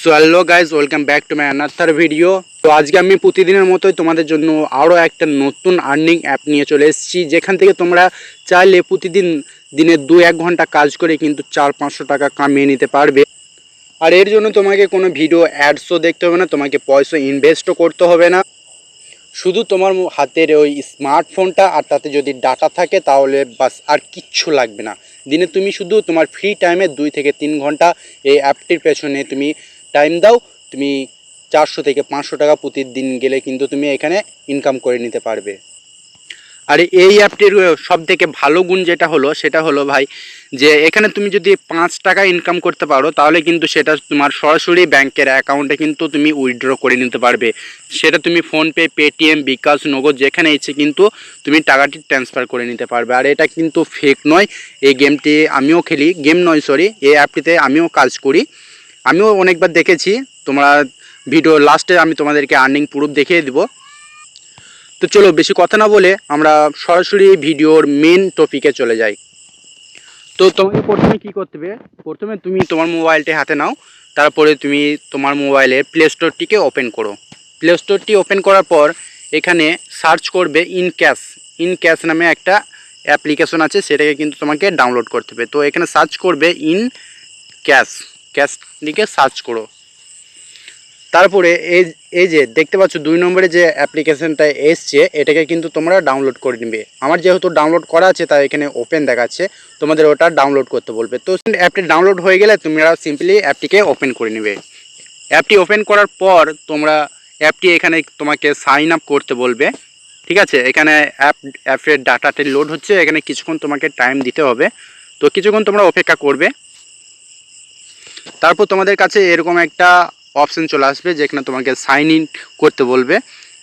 So hello guys welcome back to my another video তো আজকে আমি প্রতিদিনের মতোই তোমাদের জন্য আরও একটা নতুন আর্নিং অ্যাপ নিয়ে চলে এসেছি। যেখান থেকে তোমরা চাইলে প্রতিদিন দিনে দু এক ঘণ্টা কাজ করে কিন্তু চার পাঁচশো টাকা কামিয়ে নিতে পারবে। আর এর জন্য তোমাকে কোনো ভিডিও অ্যাডসও দেখতে হবে না, তোমাকে পয়সা ইনভেস্টও করতে হবে না। শুধু তোমার হাতের ওই স্মার্টফোনটা আর তাতে যদি ডাটা থাকে তাহলে বাস আর কিচ্ছু লাগবে না। দিনে তুমি শুধু তোমার ফ্রি টাইমে দুই থেকে তিন ঘণ্টা এই অ্যাপটির পেছনে তুমি টাইম দাও, তুমি চারশো থেকে পাঁচশো টাকা প্রতিদিন গেলে কিন্তু তুমি এখানে ইনকাম করে নিতে পারবে। আর এই অ্যাপটির সব থেকে ভালো গুণ যেটা হলো, সেটা হলো ভাই যে এখানে তুমি যদি পাঁচ টাকা ইনকাম করতে পারো, তাহলে কিন্তু সেটা তোমার সরাসরি ব্যাংকের অ্যাকাউন্টে কিন্তু তুমি উইথড্র করে নিতে পারবে। সেটা তুমি ফোনপে পেটিএম বিকাশ নগদ যেখানে ইচ্ছে কিন্তু তুমি টাকাটি ট্রান্সফার করে নিতে পারবে। আর এটা কিন্তু ফেক নয়। এই গেমটি আমিও খেলি গেম নয় সরি এই অ্যাপটিতে আমিও কাজ করি। আমিও অনেকবার দেখেছি। তোমরা ভিডিও লাস্টে আমি তোমাদেরকে আর্নিং প্রুফ দেখিয়ে দিব। তো চলো বেশি কথা না বলে আমরা সরাসরি ভিডিওর মেন টপিকে চলে যাই। তো তোমাকে প্রথমে কি করতে হবে? প্রথমে তুমি তোমার মোবাইলটি হাতে নাও। তারপরে তুমি তোমার মোবাইলের প্লে স্টোরটিকে ওপেন করো। প্লে স্টোরটি ওপেন করার পর এখানে সার্চ করবে ইন ক্যাশ ইন ক্যাশ নামে একটা অ্যাপ্লিকেশন আছে, সেটাকে কিন্তু তোমাকে ডাউনলোড করতে হবে। তো এখানে সার্চ করবে ইন ক্যাশ ক্যাশ লিখে সার্চ করো। তারপরে এই এই যে দেখতে পাচ্ছ দুই নম্বরে যে অ্যাপ্লিকেশনটা এসছে, এটাকে কিন্তু তোমরা ডাউনলোড করে নেবে। আমার যেহেতু ডাউনলোড করা আছে, তাই এখানে ওপেন দেখাচ্ছে, তোমাদের ওটা ডাউনলোড করতে বলবে। তো অ্যাপটি ডাউনলোড হয়ে গেলে তোমরা সিম্পলি অ্যাপটিকে ওপেন করে নেবে। অ্যাপটি ওপেন করার পর তোমরা অ্যাপটি এখানে তোমাকে সাইন আপ করতে বলবে। ঠিক আছে? এখানে অ্যাপ অ্যাপের ডাটাতে লোড হচ্ছে, এখানে কিছুক্ষণ তোমাকে টাইম দিতে হবে। তো কিছুক্ষণ তোমরা অপেক্ষা করবে। তারপর তোমাদের কাছে এরকম একটা অপশান চলে আসবে যেখানে তোমাকে সাইন ইন করতে বলবে।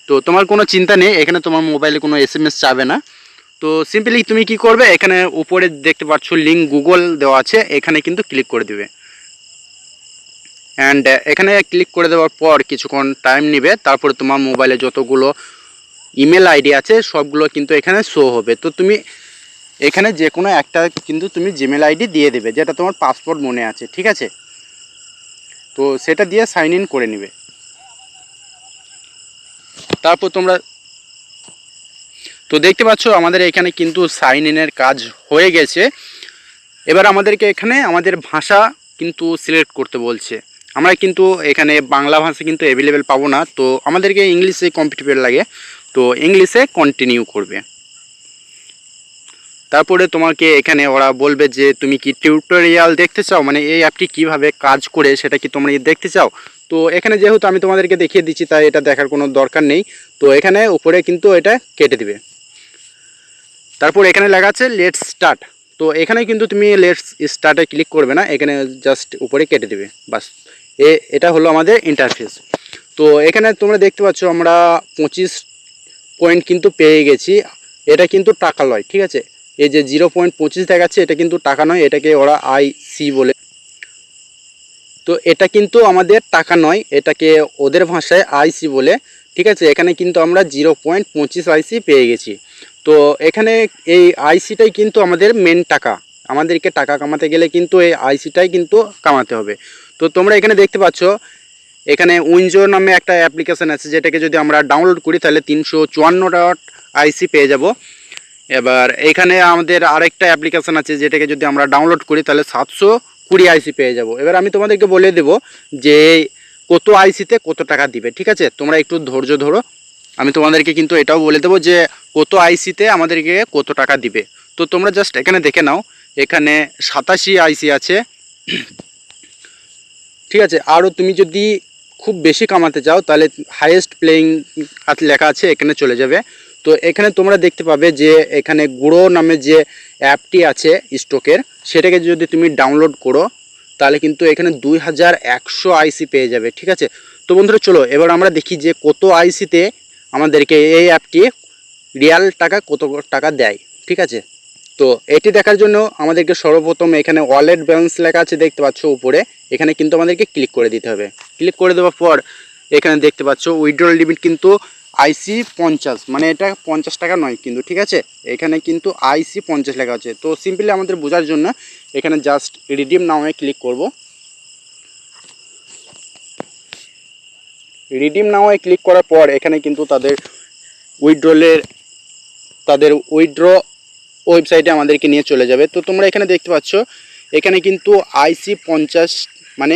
তো তোমার কোনো চিন্তা নেই, এখানে তোমার মোবাইলে কোনো এস এম এস যাবে না। তো সিম্পলি তুমি কি করবে, এখানে উপরে দেখতে পাচ্ছ লিঙ্ক গুগল দেওয়া আছে, এখানে কিন্তু ক্লিক করে দিবে। অ্যান্ড এখানে ক্লিক করে দেওয়ার পর কিছুক্ষণ টাইম নেবে, তারপরে তোমার মোবাইলে যতগুলো ইমেল আইডি আছে, সবগুলো কিন্তু এখানে শো হবে। তো তুমি এখানে যে কোনো একটা কিন্তু তুমি জিমেল আইডি দিয়ে দেবে, যেটা তোমার পাসপোর্ট মনে আছে, ঠিক আছে? তো সেটা দিয়ে সাইন ইন করে নেবে। তারপর তোমরা, তো দেখতে পাচ্ছ আমাদের এখানে কিন্তু সাইন ইনের কাজ হয়ে গেছে। এবার আমাদেরকে এখানে আমাদের ভাষা কিন্তু সিলেক্ট করতে বলছে। আমরা কিন্তু এখানে বাংলা ভাষা কিন্তু অ্যাভেলেবেল পাবো না, তো আমাদেরকে ইংলিশে কম্পিটেবল লাগে, তো ইংলিশে কন্টিনিউ করবে। তারপরে তোমাকে এখানে ওরা বলবে যে তুমি কি টিউটোরিয়াল দেখতে চাও? মানে এই অ্যাপটি কীভাবে কাজ করে সেটা কি তোমরা দেখতে চাও? তো এখানে যেহেতু আমি তোমাদেরকে দেখিয়ে দিচ্ছি, তাই এটা দেখার কোনো দরকার নেই। তো এখানে উপরে কিন্তু এটা কেটে দিবে। তারপর এখানে লেখা আছে লেটস স্টার্ট তো এখানে কিন্তু তুমি লেটস স্টার্টে ক্লিক করবে না, এখানে জাস্ট উপরে কেটে দিবে। বাস। এ, এটা হলো আমাদের ইন্টারফেস তো এখানে তোমরা দেখতে পাচ্ছ আমরা পঁচিশ পয়েন্ট কিন্তু পেয়ে গেছি। এটা কিন্তু টাকা লয়, ঠিক আছে? এই যে জিরো পয়েন্ট পঁচিশ দেখাচ্ছে, এটা কিন্তু টাকা নয়, এটাকে ওরা আই সি বলে। তো এটা কিন্তু আমাদের টাকা নয়, এটাকে ওদের ভাষায় আইসি বলে, ঠিক আছে? এখানে কিন্তু আমরা জিরো পয়েন্ট পঁচিশ আইসি পেয়ে গেছি। তো এখানে এই আইসিটাই কিন্তু আমাদের মেন টাকা। আমাদেরকে টাকা কামাতে গেলে কিন্তু এই আইসিটাই কিন্তু কামাতে হবে। তো তোমরা এখানে দেখতে পাচ্ছ, এখানে উইনজো নামে একটা অ্যাপ্লিকেশান আছে, যেটাকে যদি আমরা ডাউনলোড করি, তাহলে তিনশো চুয়ান্ন ডট আইসি পেয়ে যাব। এবার এখানে আমাদের আরেকটা অ্যাপ্লিকেশান আছে যেটাকে যদি আমরা ডাউনলোড করি, তাহলে সাতশো কুড়ি আইসি পেয়ে যাব। এবার আমি তোমাদেরকে বলে দেব যে কত আইসিতে কত টাকা দিবে, ঠিক আছে? তোমরা একটু ধৈর্য ধরো। আমি তোমাদেরকে কিন্তু এটাও বলে দেবো যে কত আইসিতে আমাদেরকে কত টাকা দিবে। তো তোমরা জাস্ট এখানে দেখে নাও, এখানে সাতাশি আইসি আছে। ঠিক আছে? আরও তুমি যদি খুব বেশি কামাতে চাও, তাহলে হাইয়েস্ট প্লেয়িং লেখা আছে, এখানে চলে যাবে। তো এখানে তোমরা দেখতে পাবে যে এখানে গুঁড়ো নামে যে অ্যাপটি আছে স্টকের, সেটাকে যদি তুমি ডাউনলোড করো, তাহলে কিন্তু এখানে দুই হাজার একশো আইসি পেয়ে যাবে, ঠিক আছে? তো বন্ধুরা, চলো, এবার আমরা দেখি যে কত আইসিতে আমাদেরকে এই অ্যাপটি রিয়াল টাকা কত টাকা দেয়, ঠিক আছে? তো এটি দেখার জন্য আমাদেরকে সর্বপ্রথম এখানে ওয়ালেট ব্যালেন্স লেখা আছে, দেখতে পাচ্ছ উপরে। এখানে কিন্তু আমাদেরকে ক্লিক করে দিতে হবে। ক্লিক করে দেওয়ার পর এখানে দেখতে পাচ্ছ উইথড্রল লিমিট কিন্তু আইসি পঞ্চাশ মানে এটা পঞ্চাশ টাকা নয় কিন্তু, ঠিক আছে? এখানে কিন্তু আইসি পঞ্চাশ লেখা আছে। তো সিম্পলি আমাদের বোঝার জন্য এখানে জাস্ট রিডিম নামে ক্লিক করব। রিডিম নাও ক্লিক করার পর এখানে কিন্তু তাদের উইথড্রলের তাদের উইথড্র ওয়েবসাইটে আমাদেরকে নিয়ে চলে যাবে। তো তোমরা এখানে দেখতে পাচ্ছ, এখানে কিন্তু আইসি পঞ্চাশ মানে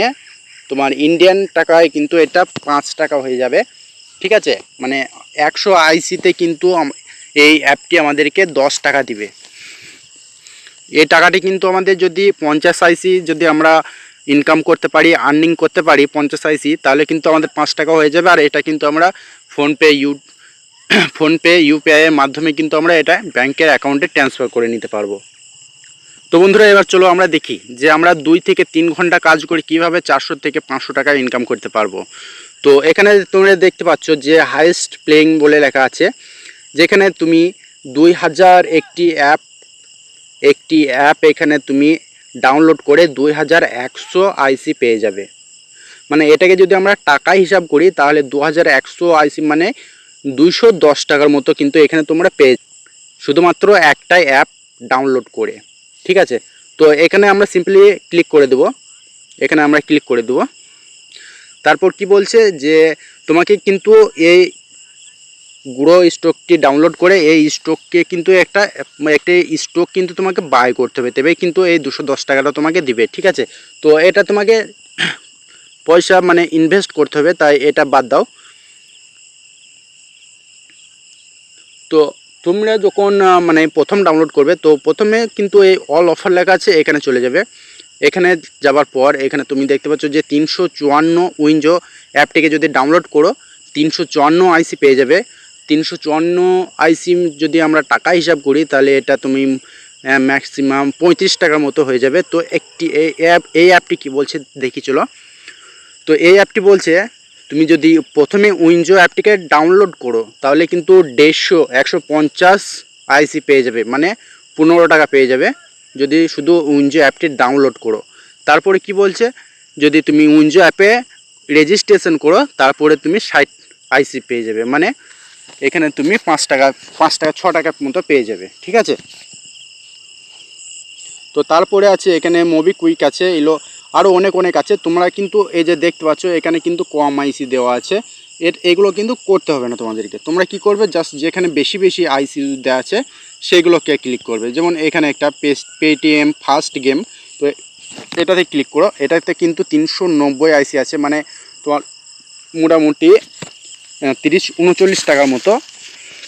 তোমার ইন্ডিয়ান টাকায় কিন্তু এটা পাঁচ টাকা হয়ে যাবে। ঠিক আছে? মানে একশো আইসিতে কিন্তু এই অ্যাপটি আমাদেরকে দশ টাকা দিবে। এই টাকাটি কিন্তু আমাদের যদি পঞ্চাশ আইসি যদি আমরা ইনকাম করতে পারি আর্নিং করতে পারি পঞ্চাশ আইসি, তাহলে কিন্তু আমাদের পাঁচ টাকা হয়ে যাবে। আর এটা কিন্তু আমরা ফোনপে ইউ ফোনপে ইউপিআইয়ের মাধ্যমে কিন্তু আমরা এটা ব্যাংকের অ্যাকাউন্টে ট্রান্সফার করে নিতে পারব। তো বন্ধুরা, এবার চলো আমরা দেখি যে আমরা দুই থেকে তিন ঘণ্টা কাজ করে কীভাবে চারশো থেকে পাঁচশো টাকা ইনকাম করতে পারব। তো এখানে তোমরা দেখতে পাচ্ছ যে হাইয়েস্ট প্লেইং বলে লেখা আছে, যেখানে তুমি দুই হাজার একটি অ্যাপ একটি অ্যাপ এখানে তুমি ডাউনলোড করে দুই হাজার একশো আইসি পেয়ে যাবে। মানে এটাকে যদি আমরা টাকা হিসাব করি, তাহলে দু হাজার একশো আইসি মানে দুইশো দশ টাকার মতো কিন্তু এখানে তোমরা পেয়ে শুধুমাত্র একটাই অ্যাপ ডাউনলোড করে, ঠিক আছে? তো এখানে আমরা সিম্পলি ক্লিক করে দেবো। এখানে আমরা ক্লিক করে দেবো। তারপর কি বলছে যে তোমাকে কিন্তু এই গুঁড়ো স্টকটি ডাউনলোড করে এই স্টককে কিন্তু একটা, একটি স্টক কিন্তু তোমাকে বাই করতে হবে। তবে কিন্তু এই দুশো দশ টাকাটা তোমাকে দিবে, ঠিক আছে? তো এটা তোমাকে পয়সা মানে ইনভেস্ট করতে হবে, তাই এটা বাদ দাও। তো তোমরা যখন মানে প্রথম ডাউনলোড করবে, তো প্রথমে কিন্তু এই অল অফার লেখা আছে, এখানে চলে যাবে। এখানে যাবার পর, এখানে তুমি দেখতে পাচ্ছ যে তিনশো চুয়ান্ন উইঞ্জো অ্যাপটিকে যদি ডাউনলোড করো, তিনশো চুয়ান্ন আইসি পেয়ে যাবে। তিনশো চুয়ান্ন আইসি যদি আমরা টাকা হিসাব করি, তাহলে এটা তুমি ম্যাক্সিমাম পঁয়ত্রিশ টাকার মতো হয়ে যাবে। তো একটি এই অ্যাপ, এই অ্যাপটি কী বলছে, দেখি চলো। তো এই অ্যাপটি বলছে, তুমি যদি প্রথমে উইনজো অ্যাপটিকে ডাউনলোড করো, তাহলে কিন্তু দেড়শো, একশো পঞ্চাশ আইসি পেয়ে যাবে। মানে পনেরো টাকা পেয়ে যাবে। যদি শুধু উইনজো অ্যাপটি ডাউনলোড করো, তারপরে কি বলছে? যদি তুমি উইনজো অ্যাপে রেজিস্ট্রেশন করো, তারপরে তুমি ষাট আইসি পেয়ে যাবে। মানে এখানে তুমি পাঁচ টাকা পাঁচ টাকা, ছ টাকার মতো পেয়ে যাবে। ঠিক আছে? তো তারপরে আছে, এখানে মোবি কুইক আছে, এলো আরও অনেক অনেক আছে। তোমরা কিন্তু এই যে দেখতে পাচ্ছ, এখানে কিন্তু কম আইসি দেওয়া আছে। এর, এগুলো কিন্তু করতে হবে না তোমাদেরকে। তোমরা কি করবে? জাস্ট যেখানে বেশি বেশি আইসি দেওয়া আছে সেগুলোকে ক্লিক করবে। যেমন এখানে একটা পেটিএম ফার্স্ট গেম তো এটাতে ক্লিক করো। এটাতে কিন্তু তিনশো নব্বই আইসি আছে মানে তোমার মোটামুটি তিরিশ, উনচল্লিশ টাকার মতো।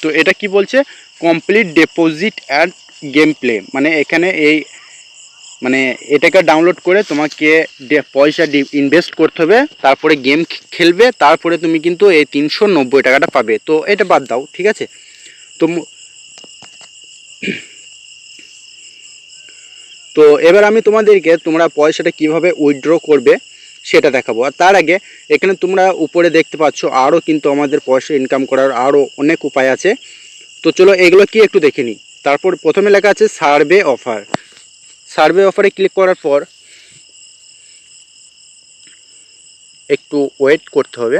তো এটা কি বলছে? Complete deposit and game play মানে এখানে এই মানে এটাকে ডাউনলোড করে তোমাকে পয়সা ইনভেস্ট করতে হবে, তারপরে গেম খেলবে, তারপরে তুমি কিন্তু এই তিনশো নব্বই টাকাটা পাবে। তো এটা বাদ দাও, ঠিক আছে? তো তো এবার আমি তোমাদেরকে তোমরা পয়সাটা কীভাবে উইথড্র করবে সেটা দেখাবো। আর তার আগে এখানে তোমরা উপরে দেখতে পাচ্ছ আরও কিন্তু আমাদের পয়সা ইনকাম করার আরও অনেক উপায় আছে। তো চলো এগুলো কি একটু দেখে নিই। তারপর প্রথমে লেখা আছে সার্ভে অফার সার্ভে অফারে ক্লিক করার পর একটু ওয়েট করতে হবে।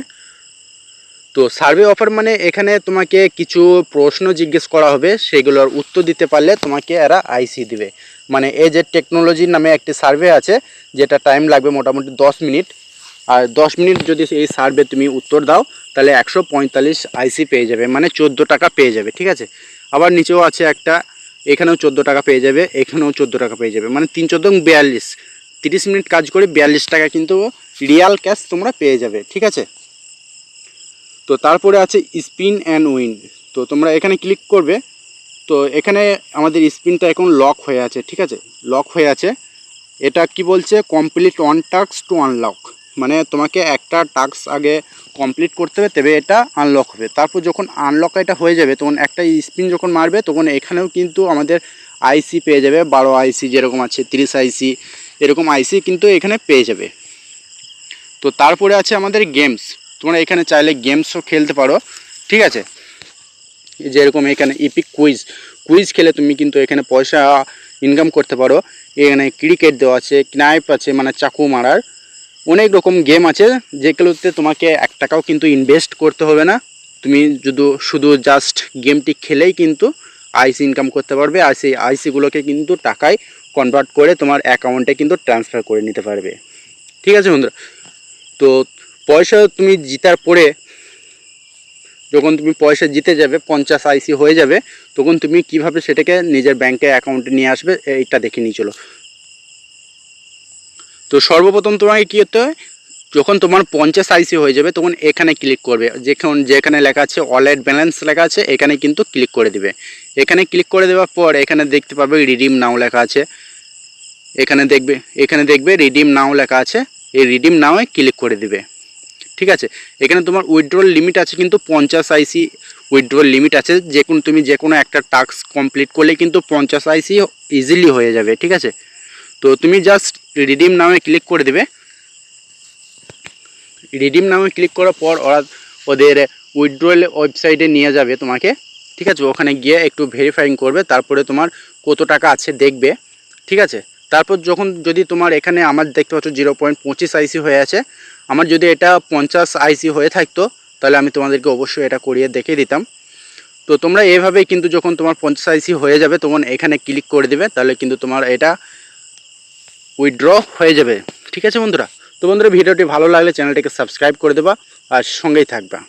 তো সার্ভে অফার মানে এখানে তোমাকে কিছু প্রশ্ন জিজ্ঞেস করা হবে, সেগুলোর উত্তর দিতে পারলে তোমাকে এরা আইসি দিবে। মানে এই যে টেকনোলজির নামে একটি সার্ভে আছে, যেটা টাইম লাগবে মোটামুটি দশ মিনিট। আর দশ মিনিট যদি এই সার্ভে তুমি উত্তর দাও, তাহলে একশো পঁয়তাল্লিশ আইসি পেয়ে যাবে মানে চোদ্দ টাকা পেয়ে যাবে, ঠিক আছে? আবার নিচেও আছে একটা, এখানেও চোদ্দ টাকা পেয়ে যাবে, এখানেও চোদ্দ টাকা পেয়ে যাবে মানে তিন চোদ্দ বিয়াল্লিশ। তিরিশ মিনিট কাজ করে বিয়াল্লিশ টাকা কিন্তু রিয়াল ক্যাশ তোমরা পেয়ে যাবে, ঠিক আছে? তো তারপরে আছে স্পিন অ্যান্ড উইন তো তোমরা এখানে ক্লিক করবে তো এখানে আমাদের স্পিনটা এখন লক হয়ে আছে, ঠিক আছে? লক হয়ে আছে। এটা কি বলছে? Complete one task to unlock মানে তোমাকে একটা টাস্ক আগে কমপ্লিট করতে হবে, তবে এটা আনলক হবে। তারপর যখন আনলক এটা হয়ে যাবে, তখন একটা স্পিন যখন মারবে, তখন এখানেও কিন্তু আমাদের আইসি পেয়ে যাবে, বারো আইসি যেরকম আছে, তিরিশ আইসি এরকম আইসি কিন্তু এখানে পেয়ে যাবে। তো তারপরে আছে আমাদের গেমস তোমরা এখানে চাইলে গেমসও খেলতে পারো, ঠিক আছে? যেরকম এখানে ইপিক কুইজ কুইজ খেলে তুমি কিন্তু এখানে পয়সা ইনকাম করতে পারো। এখানে ক্রিকেট দেওয়া আছে নাইফ আছে মানে চাকু মারার। অনেক রকম গেম আছে যেগুলোতে তোমাকে এক টাকাও কিন্তু ইনভেস্ট করতে হবে না। তুমি যদি শুধু জাস্ট গেমটি খেলেই কিন্তু আইসি ইনকাম করতে পারবে, আর সেই আইসিগুলোকে কিন্তু টাকায় কনভার্ট করে তোমার অ্যাকাউন্টে কিন্তু ট্রান্সফার করে নিতে পারবে। ঠিক আছে বন্ধুরা? তো পয়সা তুমি জিতার পরে যখন তুমি পয়সা জিতে যাবে, পঞ্চাশ আইসি হয়ে যাবে, তখন তুমি কীভাবে সেটাকে নিজের ব্যাংকে অ্যাকাউন্টে নিয়ে আসবে, এইটা দেখে নিয়ে চলো। তো সর্বপ্রথম তোমাকে কী করতে হয়? যখন তোমার পঞ্চাশ আইসি হয়ে যাবে, তখন এখানে ক্লিক করবে। যেখানে যেখানে লেখা আছে ওয়ালেট ব্যালেন্স লেখা আছে, এখানে কিন্তু ক্লিক করে দিবে। এখানে ক্লিক করে দেওয়ার পর, এখানে দেখতে পাবে রিডিম নাও লেখা আছে। এখানে দেখবে এখানে দেখবে রিডিম নাও লেখা আছে। এই রিডিম নাওয়ে ক্লিক করে দিবে। ঠিক আছে? এখানে তোমার উইথড্রল লিমিট আছে কিন্তু পঞ্চাশ আইসি উইথড্রল লিমিট আছে। যে কোনো তুমি যে কোনো একটা টাস্ক কমপ্লিট করলে কিন্তু পঞ্চাশ আইসি ইজিলি হয়ে যাবে, ঠিক আছে? তো তুমি জাস্ট রিডিম নামে ক্লিক করে দেবে। রিডিম নামে ক্লিক করার পর ওরা ওদের উইথড্রল ওয়েবসাইটে নিয়ে যাবে তোমাকে, ঠিক আছে? ওখানে গিয়ে একটু ভেরিফাইং করবে, তারপরে তোমার কত টাকা আছে দেখবে, ঠিক আছে? তারপর যখন যদি তোমার এখানে আমার দেখতে পাচ্ছ জিরো পয়েন্ট পঁচিশ আইসি হয়ে আছে, আমার যদি এটা পঞ্চাশ আইসি হয়ে থাকতো, তাহলে আমি তোমাদেরকে অবশ্যই এটা করিয়ে দেখিয়ে দিতাম। তো তোমরা এভাবেই কিন্তু যখন তোমার পঞ্চাশ আইসি হয়ে যাবে, তখন এখানে ক্লিক করে দেবে, তাহলে কিন্তু তোমার এটা উইথড্র হয়ে যাবে। ঠিক আছে বন্ধুরা? তো বন্ধুরা, ভিডিওটি ভালো লাগলে চ্যানেলটিকে সাবস্ক্রাইব করে দেবা, আর সঙ্গেই থাকবা।